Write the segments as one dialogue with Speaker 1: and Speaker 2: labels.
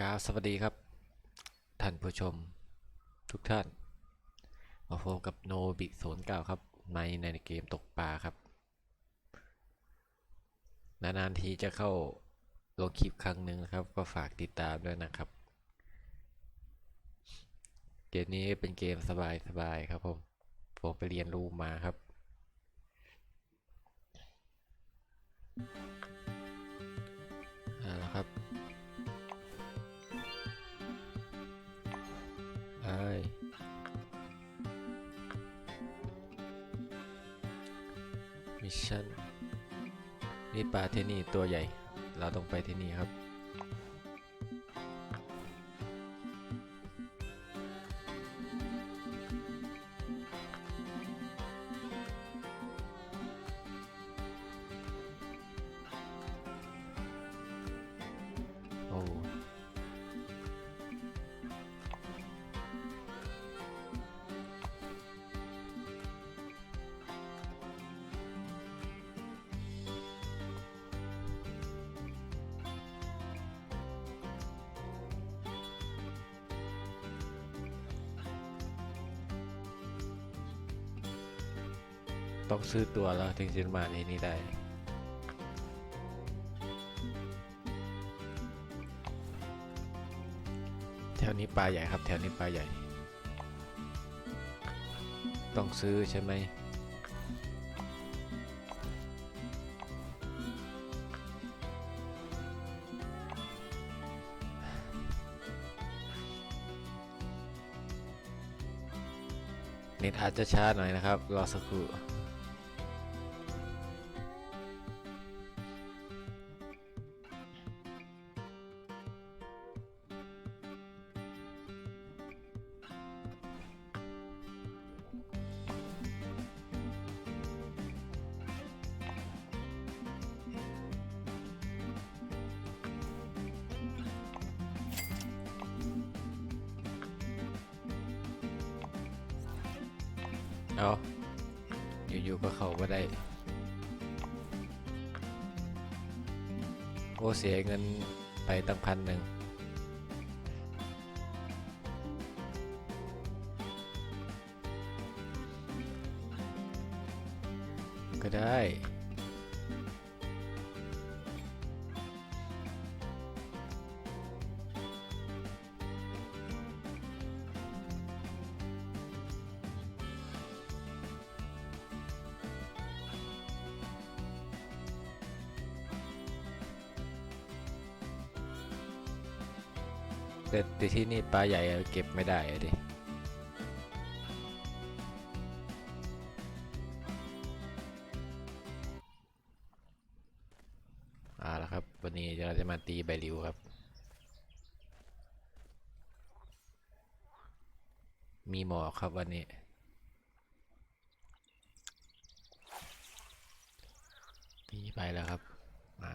Speaker 1: กราบสวัสดีครับ ท่านผู้ชมทุกท่าน มาพบกับโนบิโซนเก้าครับ ในในเกมตกปลาครับ นานๆทีจะเข้าลงคลิปครั้งหนึ่งนะครับ ก็ฝากติดตามด้วยนะครับ เกมนี้เป็นเกมสบายๆครับผม ผมไปเรียนรู้มาครับเอาละครับ ไปมิชชั่นนี่ปลาที่นี่ตัวใหญ่ เราต้องไปที่นี่ครับ ต้องซื้อตัวแล้วถึงจะมาในนี้ได้แถวนี้ปลาใหญ่ครับ แถวนี้ปลาใหญ่ ต้องซื้อใช่ไหมเน็ตอาจจะช้าหน่อยนะครับ รอสักครู่ เอาอยู่ๆก็เข้ามาได้ โอ้เสียเงินไปตั้งพันหนึ่งก็ได้ ที่นี่ปลาใหญ่เก็บไม่ได้ดิเอาละครับ วันนี้เราจะมาตีใบริวครับ มีหมอกครับวันนี้ตีไปแล้วครับ มา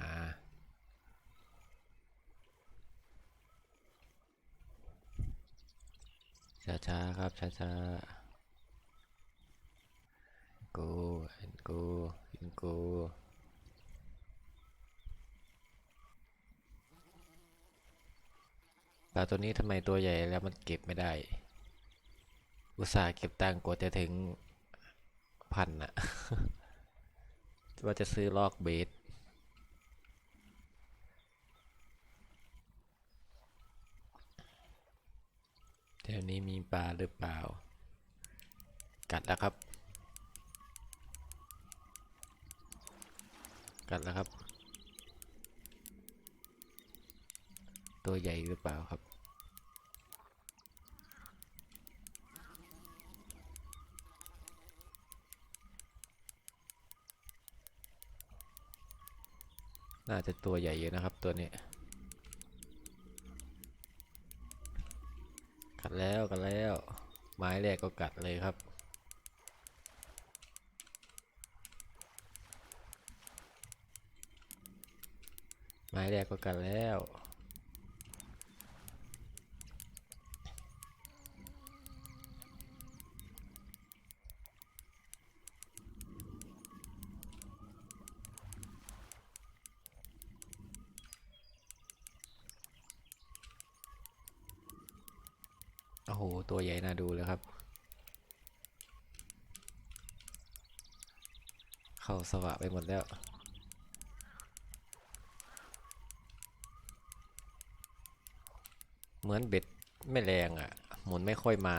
Speaker 1: ช้าๆครับช้าๆกูเห็นกูเห็นกูปลาตัวนี้ทำไมตัวใหญ่แล้วมันเก็บไม่ได้ อุตส่าห์เก็บตังกว่าจะถึงพันอะว่าจะซื้อลอกเบส ถวนี้มีปลาหรือเปล่า กัดแล้วครับ กัดแล้วครับ ตัวใหญ่หรือเปล่าครับ น่าจะตัวใหญ่อยู่นะครับตัวนี้ กัดแล้วกัดแล้ว ไม้แรกก็กัดเลยครับ ไม้แรกก็กัดแล้ว ตัวใหญ่น่าดูเลยครับ เข้าสวะไปหมดแล้วเหมือนเบ็ดไม่แรงอะ่ะ หมุนไม่ค่อยมา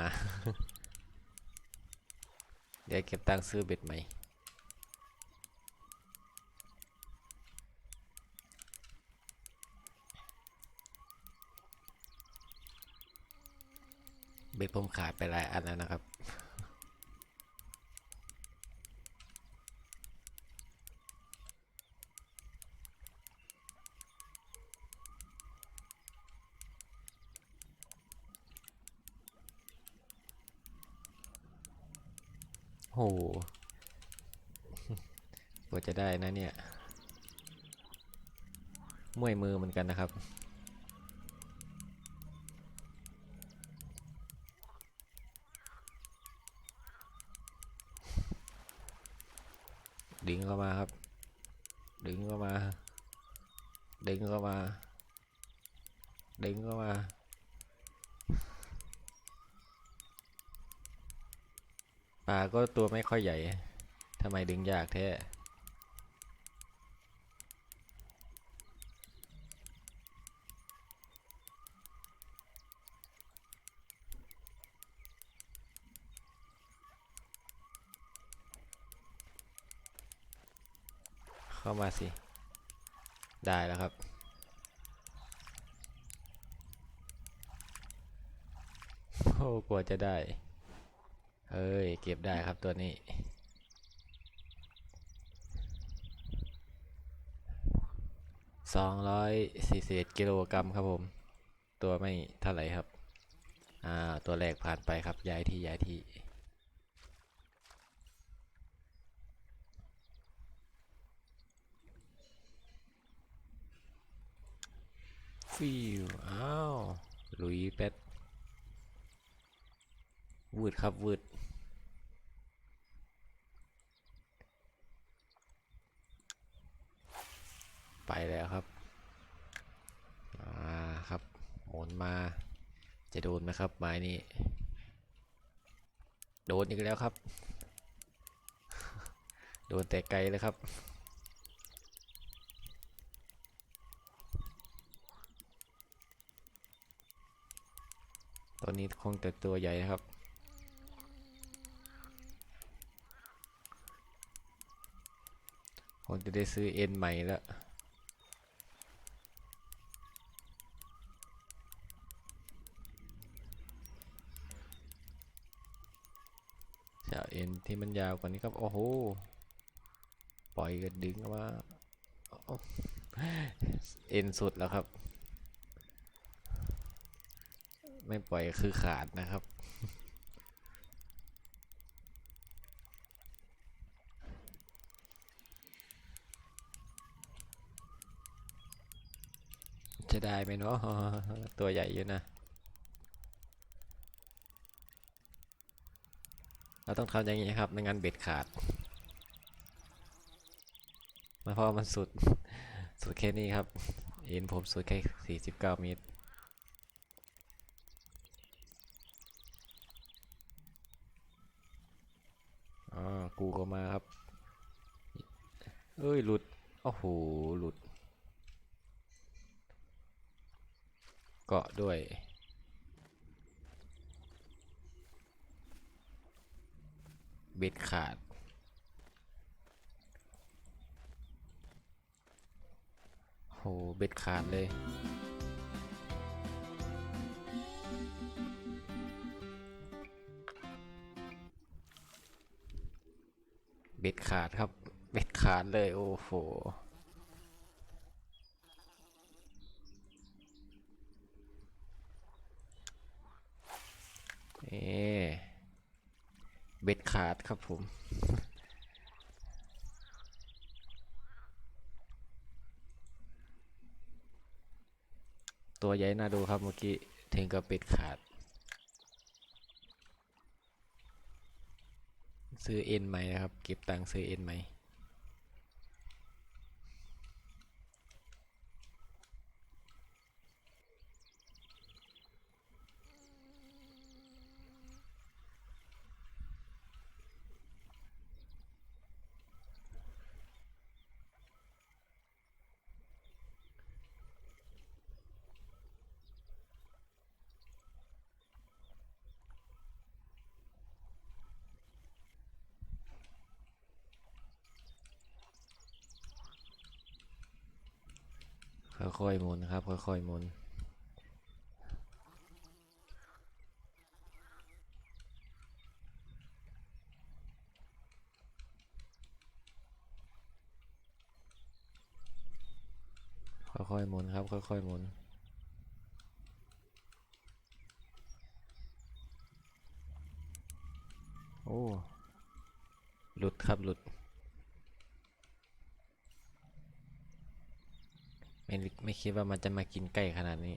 Speaker 1: เดี๋ยวเก็บตังค์ซื้อเบ็ดใหม่ เบ็ดผมขาดไปหลายอันแล้วนะครับ โหกว่าจะได้นะเนี่ยมื่อยมือเหมือนกันนะครับ ดึงเข้ามาครับ ดึงเข้ามา ดึงเข้ามา ดึงเข้ามา ป ลาก็ตัวไม่ค่อยใหญ่ทำไมดึงยากแท้เข้ามาสิ ได้แล้วครับ โอ้กว่าจะได้ เอ้ย เก็บได้ครับตัวนี้ สองร้อยสี่สิบกิโลกรัมครับผม ตัวไม่เท่าไหร่ครับ อ่า ตัวแรกผ่านไปครับ ย้ายที่ ย้ายที่ฟิวอ้าวหลุยเป็ดวืดครับวืด ไปแล้วครับอ่าครับหมุนมา จะโดนไหมครับไม้นี้โดนอีกแล้วครับ โดนแต่ไกลเลยครับ ตอนนี้คงแต่ตัวใหญ่ครับ คงจะได้ซื้อเอ็นใหม่แล้ว จะเอาเอ็นที่ มันยาวกว่านี้ครับโอ้โห ปล่อยก็ดึงออกมาเอ็นสุดแล้วครับ ไม่ปล่อยคือขาดนะครับ จะได้ไหมเนาะตัวใหญ่อยู่นะ เราต้องทำอย่างนี้ครับไม่งั้นเบ็ดขาดมาพราะว่ามันสุดสุดแค่นี้ครับเอ็นผมสุดแค่ 49 เมตรอ่ากูก็มาครับ เอ้ย หลุด โอ้โห หลุด เกาะด้วย เบ็ดขาด โห เบ็ดขาดเลย เบ็ดขาดครับ เบ็ดขาดเลย โอ้โหเอาดครับผม ตัวใหญ่น่าดูครับเมื่อกี้ถึงกับเป็ดขาด ซื้อเอ็นใหม่นะครับ เก็บตังค์ซื้อเอ็นใหม่ ค่อยๆหมุนครับ ค่อยๆหมุนค่อยๆหมุนครับ ค่อยๆหมุนโอ้หลุดครับหลุด ไม่นึกไม่คิดว่ามันจะมากินใกล้ขนาดนี้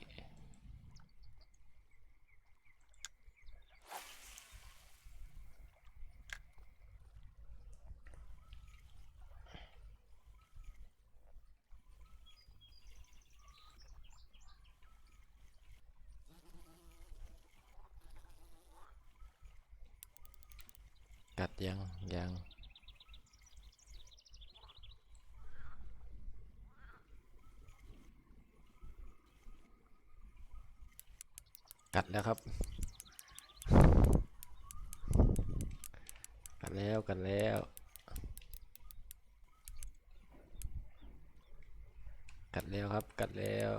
Speaker 1: กัดยังยัง กัดแล้วครับ กัดแล้วกัดแล้วกัดแล้วครับกัดแล้ว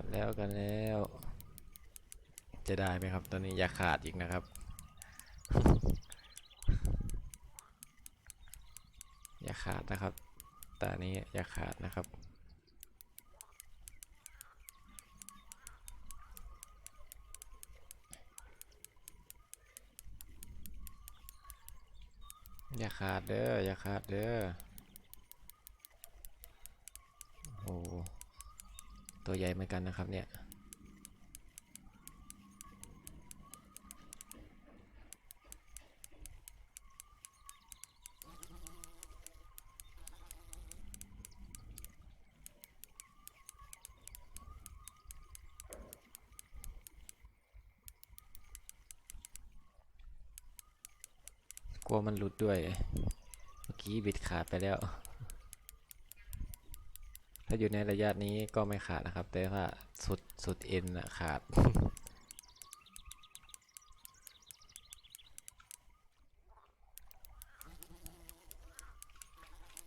Speaker 1: กัดแล้วกันแล้ว จะได้ไหมครับ ตอนนี้อย่าขาดอีกนะครับ อย่าขาดนะครับตานี้อย่าขาดนะครับอย่าขาดเด้ออย่าขาดเด้อโอ้โห ตัวใหญ่เหมือนกันนะครับเนี่ยกลัวมันหลุดด้วย เมื่อกี้บิดขาดไปแล้ว ถ้าอยู่ในระยะนี้ก็ไม่ขาดนะครับ แต่ว่าสุดสุดเอ็นนะขาด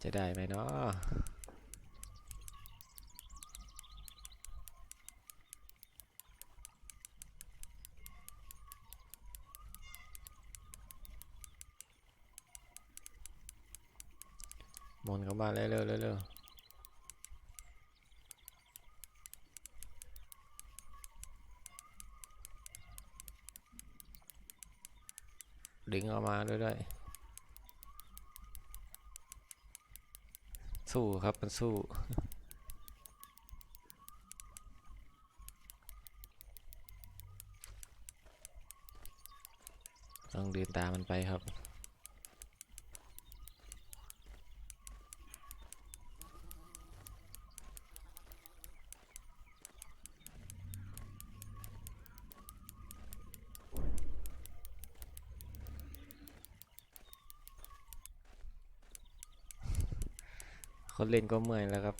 Speaker 1: จะได้ไหมเนาะมุนเข้ามาเร็วเร็วเร็วเดึงออกมาด้วยด้วยสู้ครับมันสู้ต้องเดินตามมันไปครับ คนเล่นก็เมื่อยแล้วครับ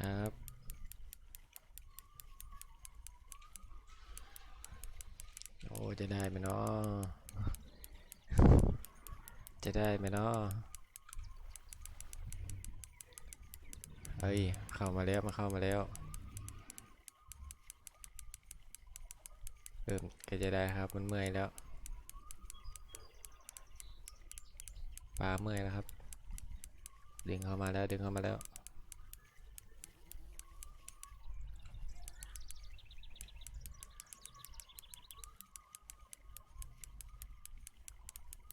Speaker 1: ครับ โอ้จะได้ไหมเนาะจะได้ไหมเนาะเฮ้ย เข้ามาแล้ว มาเข้ามาแล้วเริ่มก็จะได้ครับ มันเมื่อยแล้ว ปลาเมื่อยแล้วครับ ดึงเข้ามาแล้วดึงเข้ามาแล้ว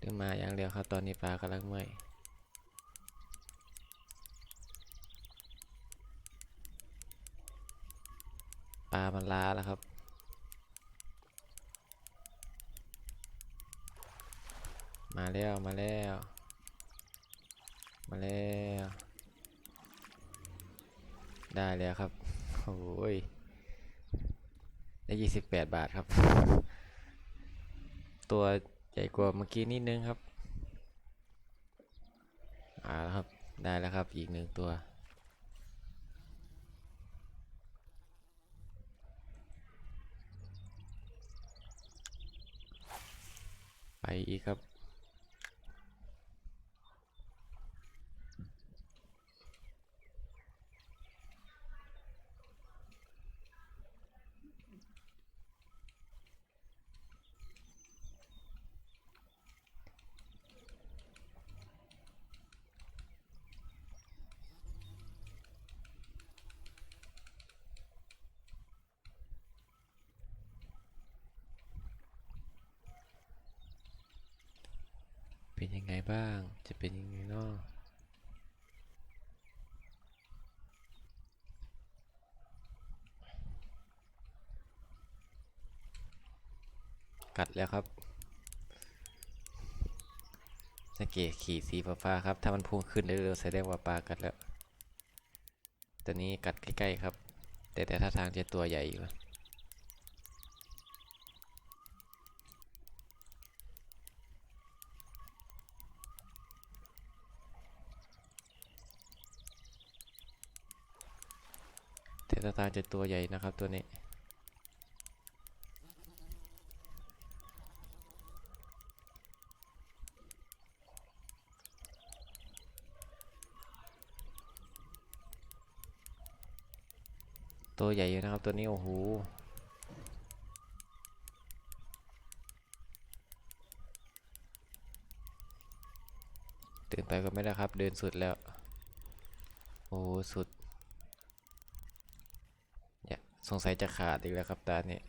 Speaker 1: ดึงมาอย่างเดียวครับ ตอนนี้ปลากำลังเมื่อยปลามันล้าแล้วครับมาแล้ว มาแล้ว มาแล้ว ได้แล้วครับ โอ้ย ได้ยี่สิบแปดบาทครับ ตัวใหญ่กว่าเมื่อกี้นิดนึงครับ อ่าครับ ได้แล้วครับ อีกหนึ่งตัว เป็นยังไงบ้าง จะเป็นยังไงเนาะกัดแล้วครับสังเกตขีดสีฟ้าๆครับ ถ้ามันพุ่งขึ้นเร็วๆแสดงว่าปลากัดแล้ว ตัวนี้กัดใกล้ๆครับ แต่แต่ท่าทางจะตัวใหญ่อยู่าทาจะตัวใหญ่นะครับตัวนี้ ตัวใหญ่อยู่นะครับตัวนี้ โอ้โหเดินไปก็ไม่ได้ครับ เดินสุดแล้ว โอ้สุด สงสัยจะขาดอีกแล้วครับตาเนี่ย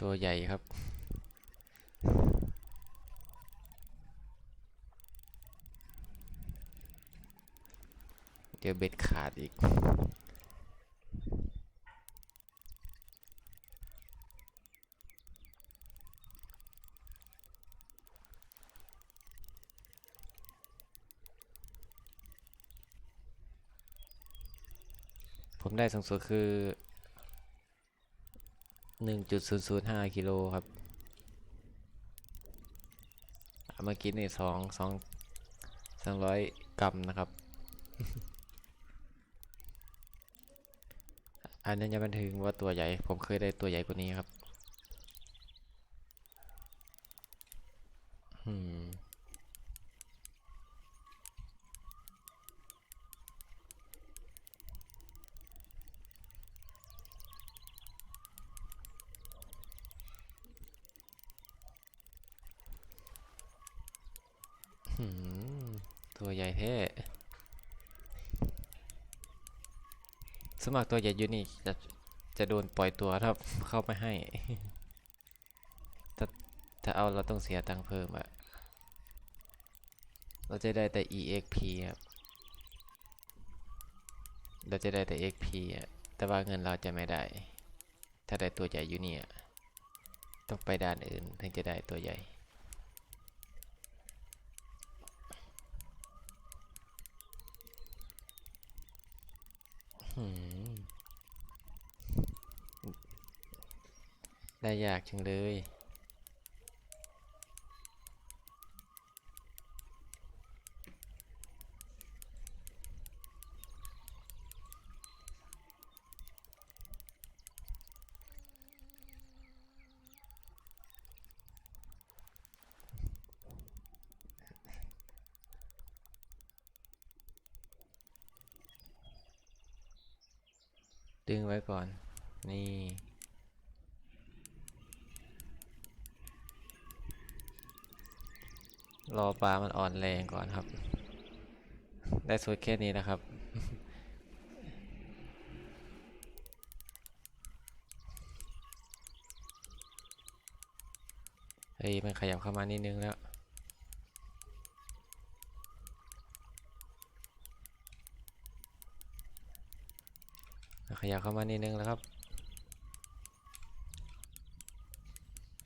Speaker 1: ตัวใหญ่ครับ เบ็ดขาดอีก ผมได้สูงสุดคือ 1.005กิโลครับอะเมื่อกี้นี่สองสองสองร้อยกรัมนะครับ อันนี้ยังไม่ถึงว่าตัวใหญ่ ผมเคยได้ตัวใหญ่กว่านี้ครับอืมหืมตัวใหญ่แท้ สมัครตัวใหญ่อยู่นี่จะจะโดนปล่อยตัวถ้าเข้าไม่ให้ ถ้าถ้าเอาเราต้องเสียตังค์เพิ่มอะเราจะได้แต่ EXP ครับ เราจะได้แต่ XP อะแต่ว่าเงินเราจะไม่ได้ ถ้าได้ตัวใหญ่อยู่นี่ยต้องไปด่านอื่นถึงจะได้ตัวใหญ่หืม ได้ยากจังเลยดึงไว้ก่อน นี่ รอปลามันอ่อนแรงก่อนครับ ได้สุดแค่นี้นะครับ เฮ้ย มันขยับเข้ามานิดนึงแล้วขยับเข้ามานิดนึงแล้วครับ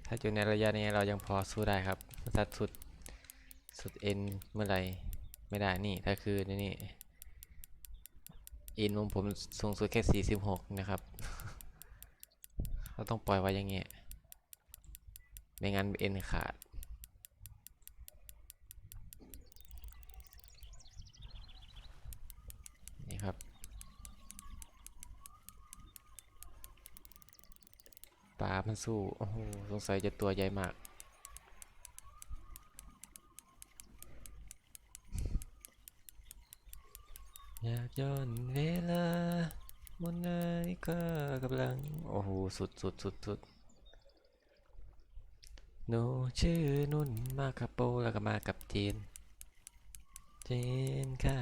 Speaker 1: ถ้าอยู่ในระยะนี้เรายังพอสู้ได้ครับถ้าสุด สุดเอ็นเมื่อไรไม่ได้นี่ถ้าคือนี่นี่อินของผมสูงสุดแค่ 46 นะครับเราต้องปล่อยไว้อย่างเงี้ยไม่งั้นเอ็นขาดนี่ครับปลามันสู้โอ้โหสงสัยจะตัวใหญ่มาก ย้อนเวลาบนนาฬิกากำลัง โอ้โห สุดสุดสุดสุดหนูชื่อนุ่นมากับโปแล้วก็มากับจีนจีนค่ะ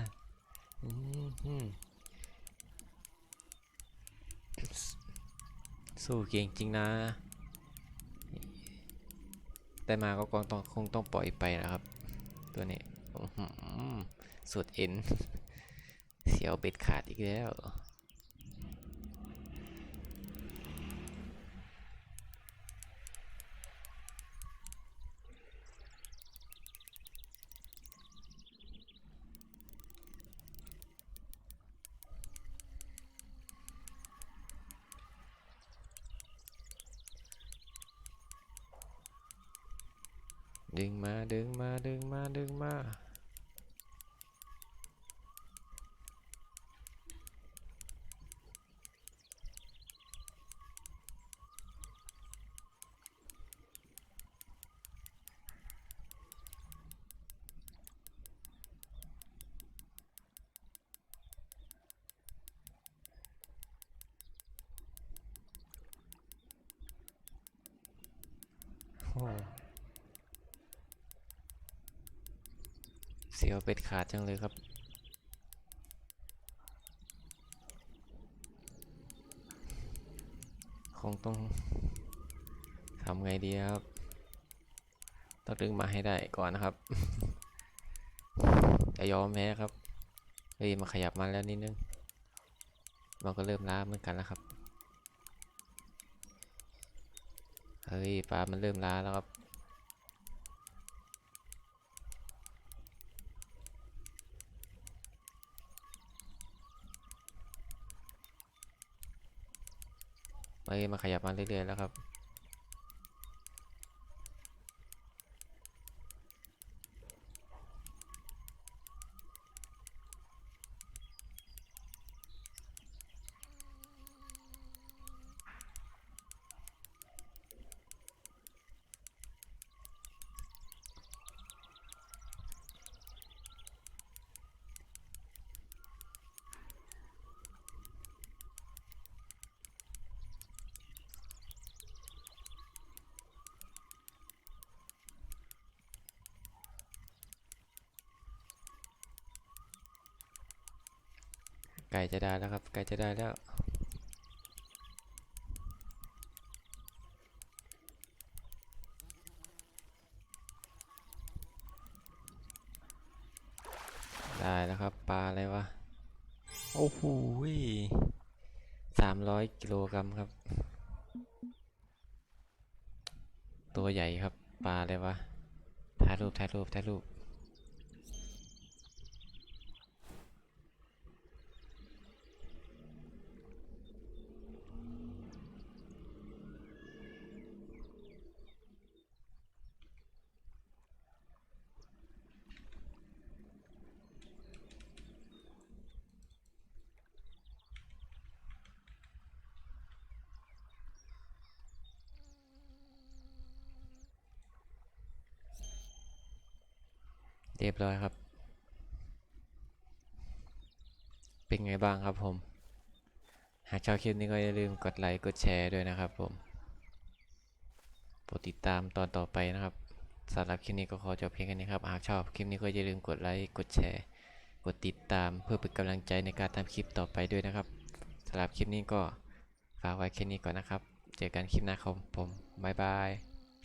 Speaker 1: สู้เก่งจริงนะ แต่มาก็คงต้องคงต้องปล่อยไปนะครับ ตัวนี้สุดเอ็น เสียวเบ็ดขาดอีกแล้ว ดึงมาดึงมาดึงมาดึงมา เสียวเป็ดขาดจังเลยครับ คงต้องทำไงดีครับ ต้องดึงมาให้ได้ก่อนนะครับจะยอมแพ้ครับเฮ้ยมาขยับมาแล้วนิดนึง มันก็เริ่มล้าเหมือนกันแล้วครับ เฮ้ยฟ้ามันเริ่มล้าแล้วครับไปมาขยับมาเรื่อยๆแล้วครับ ไก่จะได้แล้วครับ ไก่จะได้แล้ว ได้แล้วครับ ปลาอะไรวะ โอ้โหสามร้อยกิโลกรัมครับ ตัวใหญ่ครับ ปลาอะไรวะ ถ่ายรูป ถ่ายรูป ถ่ายรูป เรียบร้อยครับ เป็นไงบ้างครับผม หากชอบคลิปนี้ก็อย่าลืมกดไลค์กดแชร์ด้วยนะครับผมโปรดติดตามตอนต่อไปนะครับสำหรับคลิปนี้ก็ขอจบเพียงแค่นี้ครับ หากชอบคลิปนี้ก็อย่าลืมกดไลค์กดแชร์ กดติดตามเพื่อเป็นกำลังใจในการทำคลิปต่อไปด้วยนะครับสำหรับคลิปนี้ก็ฝากไว้แค่นี้ก่อนนะครับ เจอกันคลิปหน้าครับผม บ๊ายบาย